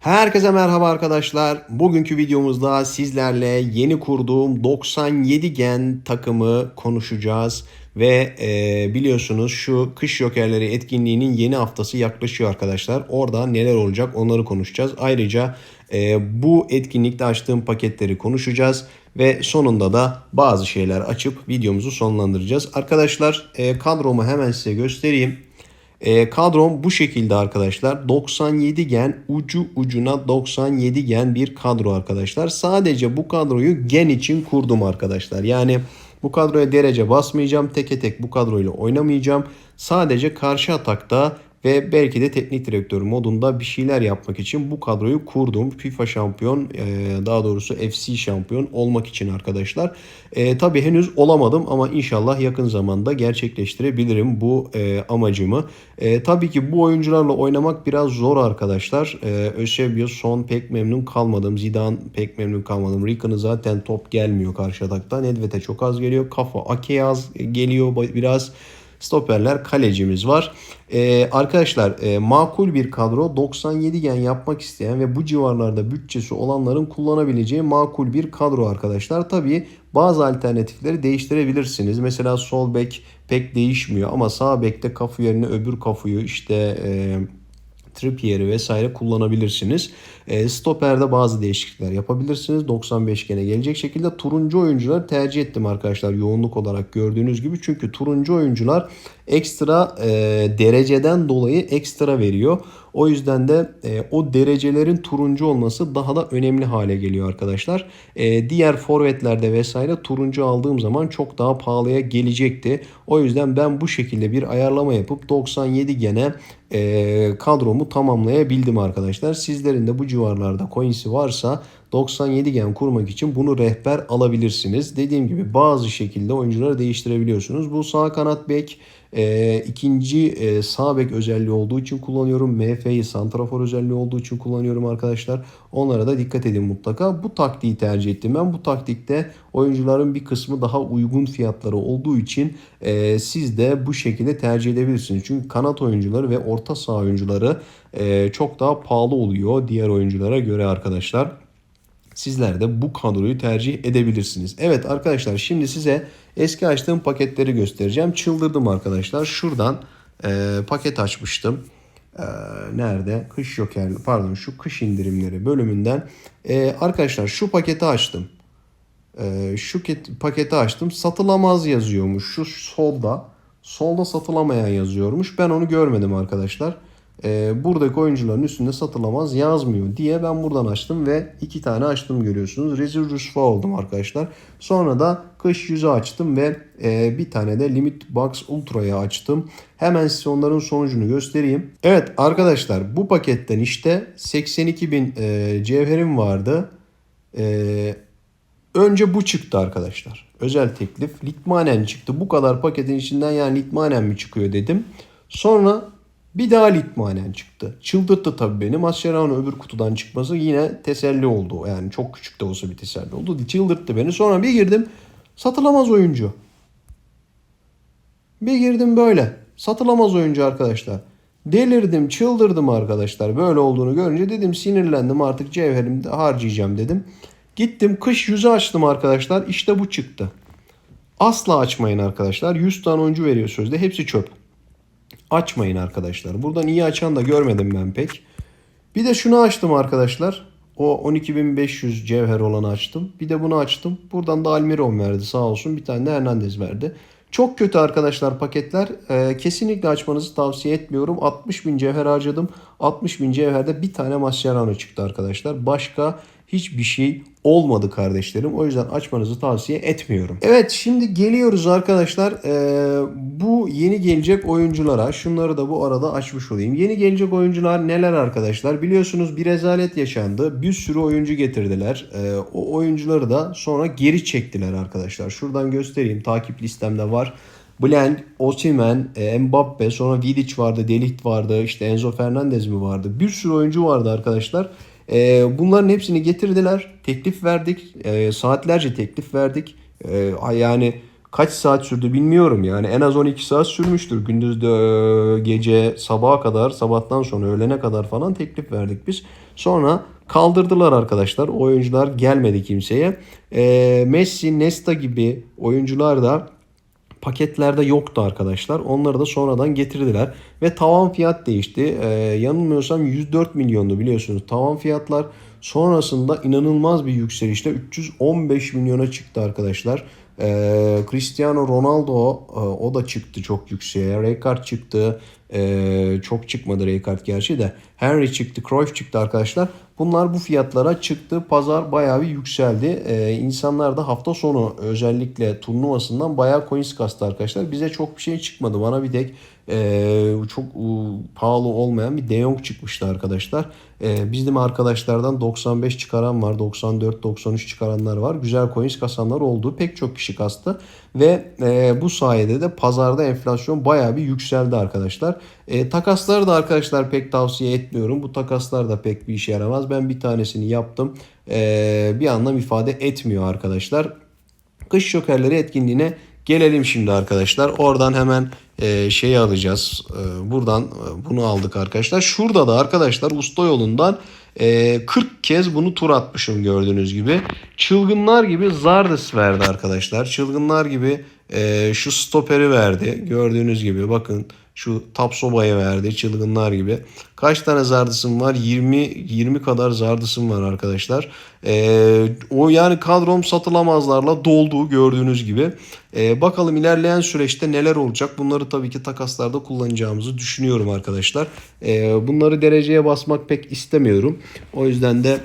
Herkese merhaba arkadaşlar. Bugünkü videomuzda sizlerle yeni kurduğum 97 gen takımı konuşacağız. Ve e, biliyorsunuz şu kış jokerleri etkinliğinin yeni haftası yaklaşıyor arkadaşlar. Orada neler olacak onları konuşacağız. Ayrıca e, bu etkinlikte açtığım paketleri konuşacağız. Ve sonunda da bazı şeyler açıp videomuzu sonlandıracağız. Arkadaşlar e, kadromu hemen size göstereyim. E, kadrom bu şekilde arkadaşlar. 97 gen ucu ucuna 97 gen bir kadro arkadaşlar. Sadece bu kadroyu gen için kurdum arkadaşlar. Yani bu kadroya derece basmayacağım. Teke tek bu kadroyla oynamayacağım. Sadece karşı atakta ve belki de teknik direktör modunda bir şeyler yapmak için bu kadroyu kurdum. FIFA şampiyon e, daha doğrusu FC şampiyon olmak için arkadaşlar. E, tabii henüz olamadım ama inşallah yakın zamanda gerçekleştirebilirim bu e, amacımı. E, tabii ki bu oyuncularla oynamak biraz zor arkadaşlar. E, Eusebio son pek memnun kalmadım. Zidane pek memnun kalmadım. Rick'ın zaten top gelmiyor karşı atakta. Nedved'e çok az geliyor. Kafa Ake az geliyor biraz. Stoperler kalecimiz var. Ee, arkadaşlar e, makul bir kadro 97 gen yapmak isteyen ve bu civarlarda bütçesi olanların kullanabileceği makul bir kadro arkadaşlar. Tabii bazı alternatifleri değiştirebilirsiniz. Mesela sol bek pek değişmiyor ama sağ bekte kafu yerine öbür kafuyu işte... E, Trippier'i vesaire kullanabilirsiniz. E, stopper'de bazı değişiklikler yapabilirsiniz. 95 gene gelecek şekilde turuncu oyuncuları tercih ettim arkadaşlar yoğunluk olarak gördüğünüz gibi. Çünkü turuncu oyuncular ekstra e, dereceden dolayı ekstra veriyor. O yüzden de e, o derecelerin turuncu olması daha da önemli hale geliyor arkadaşlar. E, diğer forvetlerde vesaire turuncu aldığım zaman çok daha pahalıya gelecekti. O yüzden ben bu şekilde bir ayarlama yapıp 97 gene e, kadromu tamamlayabildim arkadaşlar. Sizlerin de bu civarlarda coins'i varsa 97 gen kurmak için bunu rehber alabilirsiniz. Dediğim gibi bazı şekilde oyuncuları değiştirebiliyorsunuz. Bu sağ kanat bek e, ikinci e, sağ bek özelliği olduğu için kullanıyorum. MF'yi santrafor özelliği olduğu için kullanıyorum arkadaşlar. Onlara da dikkat edin mutlaka. Bu taktiği tercih ettim. Ben bu taktikte oyuncuların bir kısmı daha uygun fiyatları olduğu için e, siz de bu şekilde tercih edebilirsiniz. Çünkü kanat oyuncuları ve orta saha oyuncuları e, çok daha pahalı oluyor diğer oyunculara göre arkadaşlar. Sizler de bu kadroyu tercih edebilirsiniz. Evet arkadaşlar şimdi size eski açtığım paketleri göstereceğim. Çıldırdım arkadaşlar. Şuradan e, paket açmıştım. E, nerede? Kış joker pardon şu kış indirimleri bölümünden. E, arkadaşlar şu paketi açtım. E, şu paketi açtım. Satılamaz yazıyormuş. Şu solda. Solda satılamayan yazıyormuş. Ben onu görmedim arkadaşlar e, buradaki oyuncuların üstünde satılamaz yazmıyor diye ben buradan açtım ve iki tane açtım görüyorsunuz. Rezil Rüsva oldum arkadaşlar. Sonra da kış yüzü açtım ve e, bir tane de Limit Box Ultra'yı açtım. Hemen size onların sonucunu göstereyim. Evet arkadaşlar bu paketten işte 82 bin e, cevherim vardı. E, önce bu çıktı arkadaşlar. Özel teklif. Litmanen çıktı. Bu kadar paketin içinden yani Litmanen mi çıkıyor dedim. Sonra bir daha Litmanen çıktı. Çıldırttı tabii beni. Mascherano öbür kutudan çıkması yine teselli oldu. Yani çok küçük de olsa bir teselli oldu. Çıldırttı beni. Sonra bir girdim. Satılamaz oyuncu. Bir girdim böyle. Satılamaz oyuncu arkadaşlar. Delirdim, çıldırdım arkadaşlar. Böyle olduğunu görünce dedim sinirlendim artık cevherimi harcayacağım dedim. Gittim kış yüzü açtım arkadaşlar. İşte bu çıktı. Asla açmayın arkadaşlar. 100 tane oyuncu veriyor sözde. Hepsi çöp açmayın arkadaşlar. Buradan iyi açan da görmedim ben pek. Bir de şunu açtım arkadaşlar. O 12.500 cevher olanı açtım. Bir de bunu açtım. Buradan da Almiron verdi sağ olsun. Bir tane de Hernandez verdi. Çok kötü arkadaşlar paketler. Ee, kesinlikle açmanızı tavsiye etmiyorum. 60 bin cevher harcadım. 60 bin cevherde bir tane Mascherano çıktı arkadaşlar. Başka hiçbir şey olmadı kardeşlerim. O yüzden açmanızı tavsiye etmiyorum. Evet şimdi geliyoruz arkadaşlar. Ee, bu yeni gelecek oyunculara. Şunları da bu arada açmış olayım. Yeni gelecek oyuncular neler arkadaşlar? Biliyorsunuz bir rezalet yaşandı. Bir sürü oyuncu getirdiler. Ee, o oyuncuları da sonra geri çektiler arkadaşlar. Şuradan göstereyim. Takip listemde var. Blend, Osimhen, e, Mbappe, sonra Vidic vardı, Delict vardı, işte Enzo Fernandez mi vardı? Bir sürü oyuncu vardı arkadaşlar. E, bunların hepsini getirdiler. Teklif verdik. E, saatlerce teklif verdik. E, yani kaç saat sürdü bilmiyorum yani en az 12 saat sürmüştür. Gündüz de gece sabaha kadar sabahtan sonra öğlene kadar falan teklif verdik biz. Sonra kaldırdılar arkadaşlar. Oyuncular gelmedi kimseye. E, Messi, Nesta gibi oyuncular da paketlerde yoktu arkadaşlar. Onları da sonradan getirdiler. Ve tavan fiyat değişti. Ee, yanılmıyorsam 104 milyondu biliyorsunuz tavan fiyatlar. Sonrasında inanılmaz bir yükselişle 315 milyona çıktı arkadaşlar. Ee, Cristiano Ronaldo e, o da çıktı çok yükseğe. Rijkaard çıktı. Ee, çok çıkmadı Rijkaard gerçi de. Henry çıktı, Cruyff çıktı arkadaşlar. Bunlar bu fiyatlara çıktı. Pazar bayağı bir yükseldi. Ee, insanlar da hafta sonu özellikle turnuvasından bayağı coins kastı arkadaşlar. Bize çok bir şey çıkmadı. Bana bir tek e, çok e, pahalı olmayan bir De Jong çıkmıştı arkadaşlar. E, bizim arkadaşlardan 95 çıkaran var. 94-93 çıkaranlar var. Güzel coins kasanlar oldu. Pek çok kişi kastı. Ve e, bu sayede de pazarda enflasyon bayağı bir yükseldi arkadaşlar. E, takasları da arkadaşlar pek tavsiye etmiyorum. Bu takaslar da pek bir işe yaramaz. Ben bir tanesini yaptım. E, bir anlam ifade etmiyor arkadaşlar. Kış şokerleri etkinliğine gelelim şimdi arkadaşlar. Oradan hemen e, şeyi alacağız. E, buradan e, bunu aldık arkadaşlar. Şurada da arkadaşlar usta yolundan e, 40 kez bunu tur atmışım gördüğünüz gibi. Çılgınlar gibi Zardes verdi arkadaşlar. Çılgınlar gibi e, şu stoperi verdi. Gördüğünüz gibi bakın şu Tapsoba'ya verdi çılgınlar gibi. Kaç tane zardısım var? 20 20 kadar zardısım var arkadaşlar. Ee, o yani kadrom satılamazlarla doldu gördüğünüz gibi. Ee, bakalım ilerleyen süreçte neler olacak? Bunları tabii ki takaslarda kullanacağımızı düşünüyorum arkadaşlar. Ee, bunları dereceye basmak pek istemiyorum. O yüzden de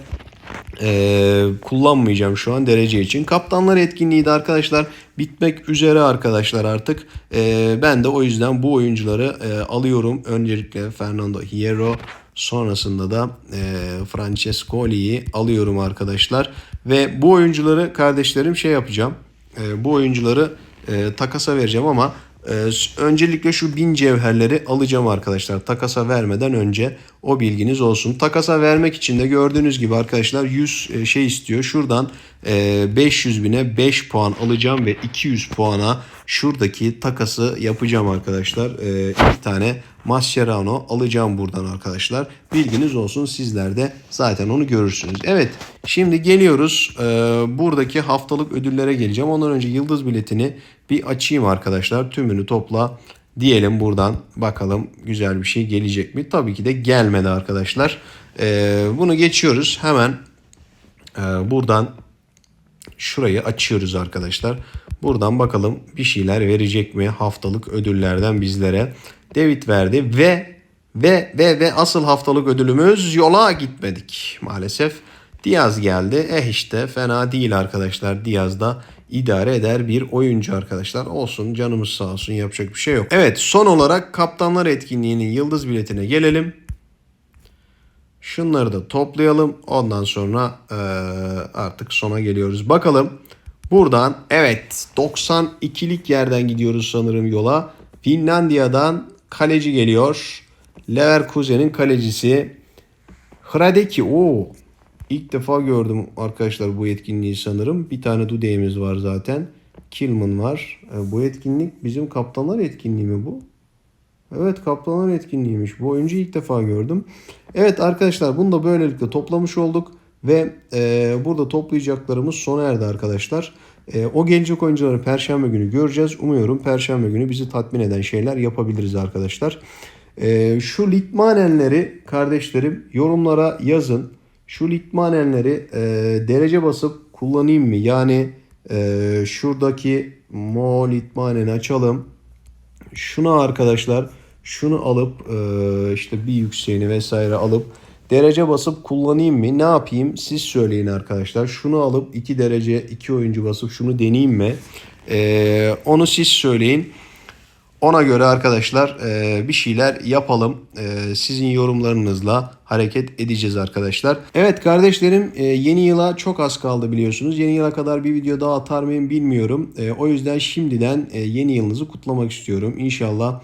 ee, kullanmayacağım şu an derece için. Kaptanlar etkinliği de arkadaşlar bitmek üzere arkadaşlar artık. Ee, ben de o yüzden bu oyuncuları e, alıyorum. Öncelikle Fernando Hierro sonrasında da e, Francescoli'yi alıyorum arkadaşlar. Ve bu oyuncuları kardeşlerim şey yapacağım. E, bu oyuncuları e, takasa vereceğim ama ee, öncelikle şu bin cevherleri alacağım arkadaşlar. Takasa vermeden önce o bilginiz olsun. Takasa vermek için de gördüğünüz gibi arkadaşlar 100 e, şey istiyor. Şuradan 500 e, bine 5 puan alacağım ve 200 puana şuradaki takası yapacağım arkadaşlar. E, iki tane Mascherano alacağım buradan arkadaşlar. Bilginiz olsun sizler de zaten onu görürsünüz. Evet şimdi geliyoruz buradaki haftalık ödüllere geleceğim. Ondan önce yıldız biletini bir açayım arkadaşlar. Tümünü topla diyelim buradan bakalım güzel bir şey gelecek mi? Tabii ki de gelmedi arkadaşlar. Ee, bunu geçiyoruz. Hemen e, buradan şurayı açıyoruz arkadaşlar. Buradan bakalım bir şeyler verecek mi haftalık ödüllerden bizlere. David verdi ve ve ve ve asıl haftalık ödülümüz yola gitmedik maalesef. Diaz geldi. Eh işte fena değil arkadaşlar. Diaz da idare eder bir oyuncu arkadaşlar. Olsun canımız sağ olsun yapacak bir şey yok. Evet son olarak kaptanlar etkinliğinin yıldız biletine gelelim. Şunları da toplayalım. Ondan sonra e, artık sona geliyoruz. Bakalım buradan evet 92'lik yerden gidiyoruz sanırım yola. Finlandiya'dan kaleci geliyor. Leverkusen'in kalecisi. Hradeki. Oo İlk defa gördüm arkadaşlar bu etkinliği sanırım. Bir tane Dude'miz var zaten. Kilman var. E, bu etkinlik bizim kaptanlar etkinliği mi bu? Evet kaptanlar etkinliğiymiş. Bu oyuncu ilk defa gördüm. Evet arkadaşlar bunu da böylelikle toplamış olduk. Ve e, burada toplayacaklarımız sona erdi arkadaşlar. E, o gelecek oyuncuları perşembe günü göreceğiz. Umuyorum perşembe günü bizi tatmin eden şeyler yapabiliriz arkadaşlar. E, şu litmanenleri kardeşlerim yorumlara yazın şu litmanenleri e, derece basıp kullanayım mı? Yani e, şuradaki mo litmaneni açalım. Şunu arkadaşlar şunu alıp e, işte bir yükseğini vesaire alıp derece basıp kullanayım mı? Ne yapayım? Siz söyleyin arkadaşlar. Şunu alıp 2 derece 2 oyuncu basıp şunu deneyeyim mi? E, onu siz söyleyin. Ona göre arkadaşlar e, bir şeyler yapalım. E, sizin yorumlarınızla hareket edeceğiz arkadaşlar. Evet kardeşlerim e, yeni yıla çok az kaldı biliyorsunuz. Yeni yıla kadar bir video daha atar mıyım bilmiyorum. O yüzden şimdiden yeni yılınızı kutlamak istiyorum. İnşallah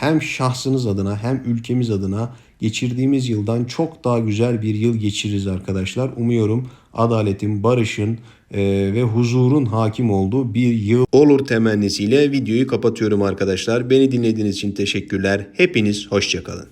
hem şahsınız adına hem ülkemiz adına geçirdiğimiz yıldan çok daha güzel bir yıl geçiririz arkadaşlar. Umuyorum adaletin, barışın, ve huzurun hakim olduğu bir yıl olur temennisiyle videoyu kapatıyorum arkadaşlar. Beni dinlediğiniz için teşekkürler. Hepiniz hoşçakalın.